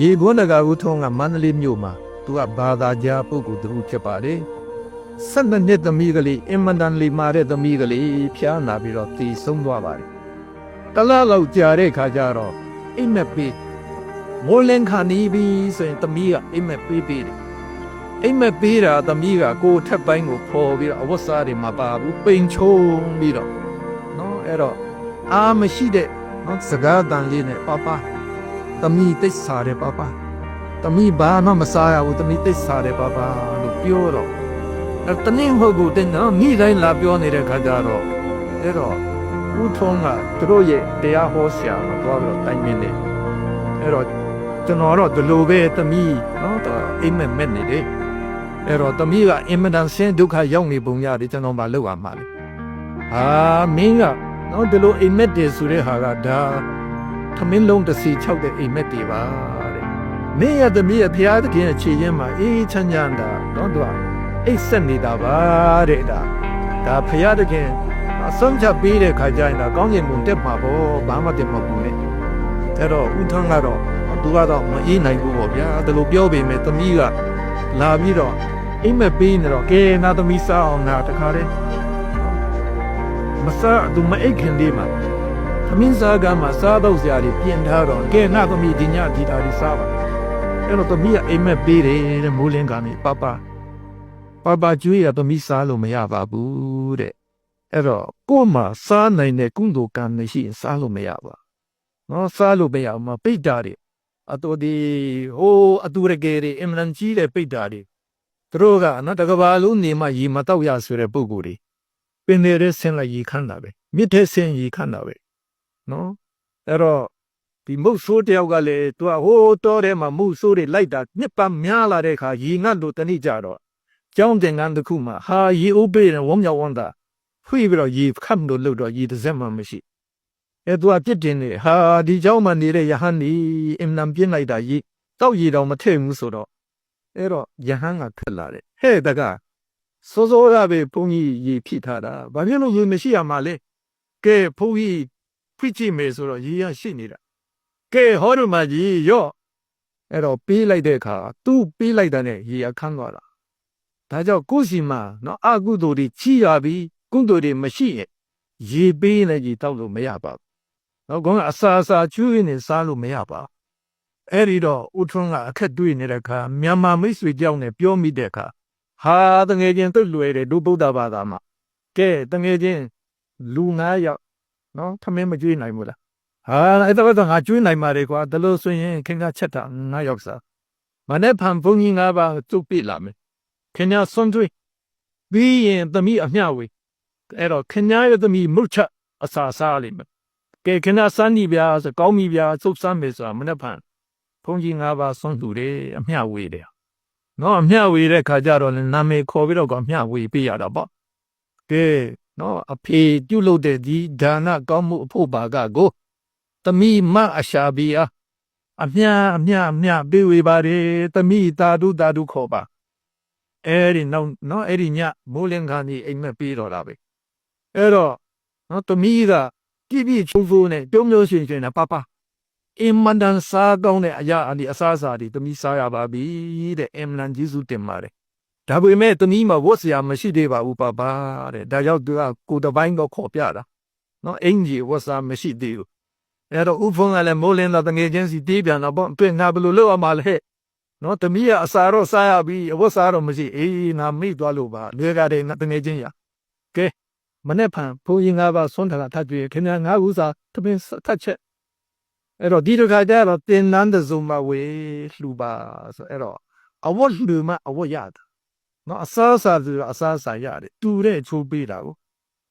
ရေဘွန်းတကာဦးထုံးကမန္တလေးမြို့မှာသူကဘာသာကြားပုဂ္ဂိုလ်တစ်ခုဖြစ်ပါတယ်၁၂နှစ်သမီးကလေးအင်မတန်လီမာတဲ့သမီးကလေးဖျားနာပြီးတော့တည်ဆုံးသွားပါတယ်တလားလောက်ကြာတဲ့ခါကျတော့အိမ်မက်ပေးမိုးလင်းခါနီးပြီးဆိုရင်သမီးကအိမ်မက်ပေးပေးတယ်အိမ်မက်ပေးတာသမီးကကိုယ်ထက်ပိုင်းကိုဖော်ပြီးတော့အဝတ်စားတွေမပါဘူးပိန်ချုံပြီးတော့နော်အဲ့တော့အာမရှိတဲ့နော်စကားတန်လေးနဲ့ပပ သမီးတိတ်ဆာတယ်ပပသမီးဘာမှမစားရဘူးသမီးတိတ်ဆာတယ်ပပလို့ပြောတော့အဲ့တနင်းဟုတ်ဘူးတဲ့နော်မိတိုင်းလာပြောနေတဲ့ခါကျတော့အဲ့တော့ဦးထုံးကသူတို့ရဲ့တရားဟောဆရာတော့သွားပြီးတော့တိုင်ပင်တယ်အဲ့တော့ကျွန်တော်တော့ဒီလိုပဲသမီးနော်တော့အိမ်မက်မက်နေတယ်အဲ့တော့သမီးကအင်မတန်ဆင်းဒုက္ခရောက်နေပုံရတယ်ကျွန်တော်မလုပ်ရမှာလေအာမင်းကနော်ဒီလိုအိမ်မက်တယ်ဆိုတဲ့ဟာကဒါ သမင်းလုံးတစ်စီ၆တဲ့အိမ်မက်တွေပါတဲ့မင်းရဲ့သမီးရဲ့ဖျားသခင်အခြေချင်းမှာအေးချမ်းချမ်းတာနော်သူကအိတ်ဆက်နေတာပါတဲ့ဒါဒါဖျားသခင်အဆုံးချပေးတဲ့ခါကျရင်တော့ကောင်းကင်ဘုံတက်မှာပေါ့ဘာမှတက်မဘူးလေအဲ့တော့ဦးထွန်းကတော့သူကတော့မအေးနိုင်ဘူးပေါ့ဗျာဒါလိုပြောပေမဲ့သမီးကလာပြီးတော့အိမ်မက်ပေးနေတော့ကဲနာသမီးစားအောင်ငါတခါတည်းမစားသူမအိတ်ခင်လေးမှာ သမင်းစားကမှစားတော့စရာတွေပြင်ထားတော့ကဲငါသမီးဒီညဒီတာဒီစားပါအဲ့တော့သမီးကအိမ်မက်ပေးတယ်တဲ့မိုးလင်းကနေပပပပကျွေးရသမီးစားလို့မရပါဘူးတဲ့အဲ့တော့ကို့မှာစားနိုင်တဲ့ကုသိုလ်ကံတွေရှိရင်စားလို့မရပါနော်စားလို့မရဘူးမပိတ်တာတွေအတူဒီဟိုအတူရကယ်တွေအင်မလန်ကြီးတဲ့ပိတ်တာတွေသူတို့ကနော်တကဘာလုံးနေမှရီမတော့ရဆိုတဲ့ပုံကိုယ်တွေပင်နေတဲ့ဆင်းလိုက်ရီခမ်းတာပဲမြစ်တဲ့ဆင်းရီခမ်းတာပဲ နော်အဲ့တော့ဒီမုတ်ဆိုးတယောက်ကလည်းသူကဟိုးတော့ထဲမှာမုတ်ဆိုးတွေလိုက်တာနှစ်ပတ်များလာတဲ့အခါရေငတ်လို့တနည်းကြတော့ကျောင်းသင်ခန်းတစ်ခုမှာဟာရေဥပေးတယ်ဝုံမြောက်ဝမ်းသာဖွေပြီးတော့ရေခတ်မလို့လို့တော့ရေတစ်စက်မှမရှိအဲသူကပြစ်တင်နေဟာဒီကျောင်းမှာနေတဲ့ယဟန်ဒီအင်နံပြင်းလိုက်တာရေတောက်ရေတော့မထည့်ဘူးဆိုတော့အဲ့တော့ယဟန်ကထွက်လာတယ်ဟဲ့တကစောစောရပဲဘုန်းကြီးရေဖြစ်ထားတာဘာဖြစ်လို့ရေမရှိရမှာလဲကဲဘုန်းကြီး ဖွင့်ကြည့်မယ်ဆိုတော့ရီရရှိနေတာကဲဟောရမကြီးရော့အဲ့တော့ပေးလိုက်တဲ့အခါသူ့ပေးလိုက်တဲ့နဲ့ရီအခန်းသွားတာဒါကြောင့်ကိုယ့်စီမှာနော်အကုသိုလ်တွေချီရပြီးကုသိုလ်တွေမရှိရင်ရေပေးနေကြီးတောက်လို့မရပါဘူးနော်ကောင်းအစာအစာကျွေးနေစားလို့မရပါဘူးအဲ့ဒီတော့ဦးထွန်းကအခက်တွေ့နေတဲ့အခါမြန်မာမိတ်ဆွေကြောင့်နဲ့ပြောမိတဲ့အခါဟာတငယ်ချင်းတုတ်လွယ်တယ်ဒုဗုဒ္ဓဘာသာမှာကဲတငယ်ချင်းလူ9ယောက် နော်ထမင်းမကျွေးနိုင်ဘူးလားဟာအဲ့တော့ငါကျွေးနိုင်ပါတယ်ကွာဒါလို့ဆိုရင်ခင်ဗျာချက်တာ9ယောက်စားမနေ့ဖန်ဘုန်းကြီး9ပါးသူ့ပြလာမယ်ခင်ဗျာစွန့်တွေးပြီးရင်သမီးအမျှဝေအဲ့တော့ခင်ဗျာရဲ့သမီးမုတ်ချက်အစာစားလိမ့်မယ်ကဲခင်ဗျာစမ်းနီဗျာဆိုကောင်းပြီဗျာစုပ်စမ်းမယ်ဆိုတာမနေ့ဖန်ဘုန်းကြီး9ပါးစွန့်သူတယ်အမျှဝေတယ်နော်အမျှဝေတဲ့ခါကျတော့လည်းနာမည်ခေါ်ပြီးတော့ကအမျှဝေပေးရတာပေါ့ကဲ နော်အဖေပြုတ်လို့တဲ့ဒီဒါနကောင်းမှုအဖို့ပါကကိုသမီးမအရှာဘီအားအမျှအမျှအမျှပေးဝေပါတယ်သမီးတာဒုတာဒုခေါ်ပါအဲ့ဒီနောက်နော်အဲ့ဒီညမိုးလင်းခါနေအိမ်မက်ပေးတော့တာပဲအဲ့တော့နော်သမီးကကြည့်ပြီးချုံဆိုးနဲ့ပြုံးမျိုးရှင်ရှင်နဲ့ပပအင်မန်တန်စားကောင်းတဲ့အရာအဒီအစားအစာတွေသမီးစားရပါပြီတဲ့အင်မလန်ဂျေစုတင်ပါတယ် ဒါပေမဲ့သမီးမှာဝတ်စရာမရှိသေးပါဘူးပပတဲ့ဒါကြောင့်သူကကိုတပိုင်းတော့ခေါ်ပြတာနော်အင်ကြီးဝတ်စားမရှိသေးဘူးအဲ့တော့ဥဖုံးကလည်းမိုးလင်းတော့တငယ်ချင်းစီတေးပြန်တော့ပေါ့ပြင်ငါဘယ်လိုလုပ်ရမှာလဲနော်သမီးကအစာတော့စားရပြီအဝတ်စားတော့မရှိအေးငါမိသွားလို့ပါလွယ်ကြတယ်တငယ်ချင်းရကဲမနေ့ဖန်ဘုန်းကြီးငါးပါးဆွမ်းထားတာထပ်တွေ့ခင်ဗျာငါးခုစာတပင်းထပ်ချက်အဲ့တော့ဒီတစ်ခါကျတော့တင်နန်းတစုံမဝေလှူပါဆိုအဲ့တော့အဝတ်လှူမှအဝတ်ရတယ် နော်အစားအစာဆိုအစားအစာရတယ်တူတဲ့ချိုးပေးတာကို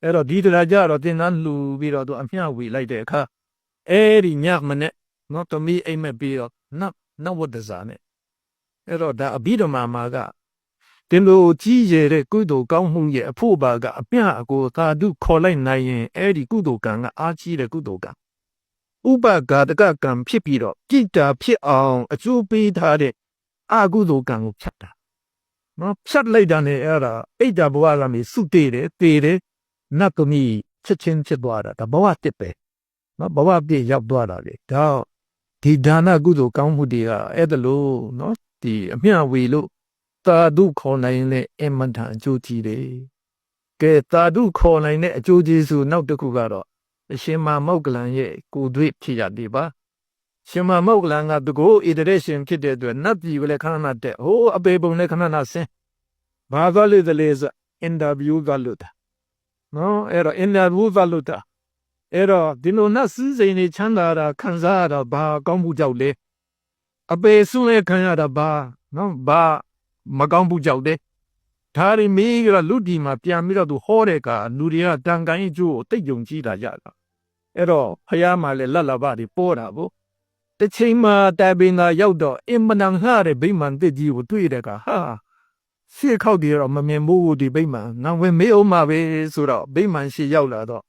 အဲ့တော့ဒီတစ်ခါကျတော့တင်နန်းလှူပြီးတော့သူအမျှဝေလိုက်တဲ့အခါအဲ့ဒီညမနဲ့နော်တမီအိမ်မက်ပြီးတော့နတ်နတ်ဝတ်တစားနဲ့အဲ့တော့ဒါအဘိဓမ္မာမှာကတင်လို့ကြီးရတဲ့ကုသိုလ်ကောင်းမှုရဲ့အဖို့ပါကအပြအကိုသာဓုခေါ်လိုက်နိုင်ရင်အဲ့ဒီကုသိုလ်ကံကအားကြီးတဲ့ကုသိုလ်ကံဥပဂါတကကံဖြစ်ပြီးတော့ကြည်တာဖြစ်အောင်အကျိုးပေးထားတဲ့အကုသိုလ်ကံကိုဖြတ်တာ နော်ဖြတ်လိုက်တာနဲ့အဲ့ဒါအိတ်တာဘဝလာမီစုတေးတယ်တေးတယ်နတ်သမီးချက်ချင်းဖြစ်သွားတာဒါဘဝတစ်ပဲနော်ဘဝပြည့်ရောက်သွားတာလေဒါဒီဒါနကုသိုလ်ကောင်းမှုတွေကအဲ့ဒါလို့နော်ဒီအမျှဝေလို့သာဓုခေါ်နိုင်တဲ့အင်မတန်အကျိုးကြီးတယ်ကဲသာဓုခေါ်နိုင်တဲ့အကျိုးကျေးဇူးနောက်တစ်ခုကတော့အရှင်မမောက္ကလန်ရဲ့ကိုယ်တွေ့ဖြစ်ရသေးပါ ရှင်မမောက္ကလန်ကတကောဣတရေရှင်ဖြစ်တဲ့အတွက်နတ်ပြည်ကလည်းခဏနာတဲ့ဟိုးအပေပုံလည်းခဏနာဆင်းဘာသာလို့တလေဆိုအင်တာဗျူးကလို့တာနော်အဲ့တော့အင်တာဗျူးကလို့တာအဲ့တော့ဒီလိုနတ်စည်းစိမ်တွေချမ်းသာတာခံစားရတာဘာကောင်းမှုကြောင့်လဲအပေဆွန်းလဲခံရတာဘာနော်ဘာမကောင်းမှုကြောင့်လဲဒါရီမီးကလူဒီမှာပြန်ပြီးတော့သူဟောတဲ့ကလူတွေကတန်ကန်အကျိုးကိုတိတ်ယုံကြည်တာကြတာအဲ့တော့ဖះမှာလဲလက်လာပါတွေပေါ်တာဗော တစ်ချိန်မှာတိုင်ပင်သာရောက်တော့အင်မနန်လှတဲ့ဗိမာန်တစ်ကြီးကိုတွေ့တဲ့ကဟာရှေ့ခောက်တည်းတော့မမြင်ဘူးဒီဗိမာန်ငါဝင်မေးအောင်ပါပဲဆိုတော့ဗိမာန်ရှိရောက်လာတော့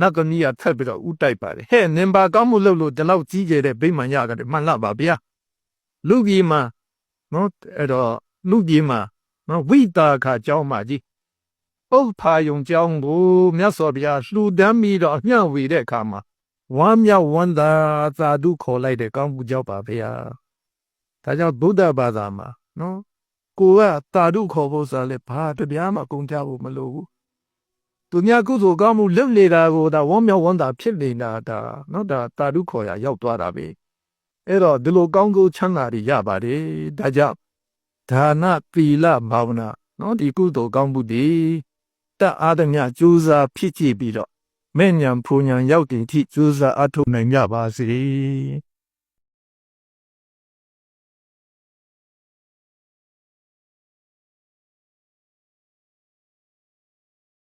နတ်ကနီးကထပ်ပြီးတော့ဥတိုက်ပါတယ်ဟဲ့နင်ပါကောင်းမှုလုပ်လို့ဒီလောက်ကြီးကျယ်တဲ့ဗိမာန်ရကြတယ်မှန်လားပါဗျာလူကြီးမှာနော်အဲ့တော့လူကြီးမှာနော်ဝိတာခအကြောင်းမှာကြီးပုတ်ဖာယုံကြောင်းကိုမြတ်စွာဘုရားလှူဒန်းပြီးတော့အမျှဝေတဲ့အခါမှာ ဝမ်းမြောက်ဝမ်းသာသာဓုခေါ်လိုက်တဲ့ကောင်းမှုကြောင့်ပါဗျာဒါကြောင့်ဗုဒ္ဓဘာသာမှာနော်ကိုကသာဓုခေါ်ဖို့ဆိုလဲဘာတပြားမှကုန်ကြဖို့မလိုဘူးသူများကုသိုလ်ကောင်းမှုလုပ်နေတာကိုဒါဝမ်းမြောက်ဝမ်းသာဖြစ်နေတာဒါနော်ဒါတာဓုခေါ်ရရောက်သွားတာပဲအဲ့တော့ဒီလိုကောင်းကျိုးချမ်းသာတွေရပါတယ်ဒါကြောင့်ဒါနသီလဘာဝနာနော်ဒီကုသိုလ်ကောင်းမှုတွေတတ်အားသမျှကြိုးစားဖြစ်ကြည့်ပြီးတော့ မဲ့ညာဖူညာရောက်တင်ထိကြိုးစားအထုတ်နိုင်ကြပါစေ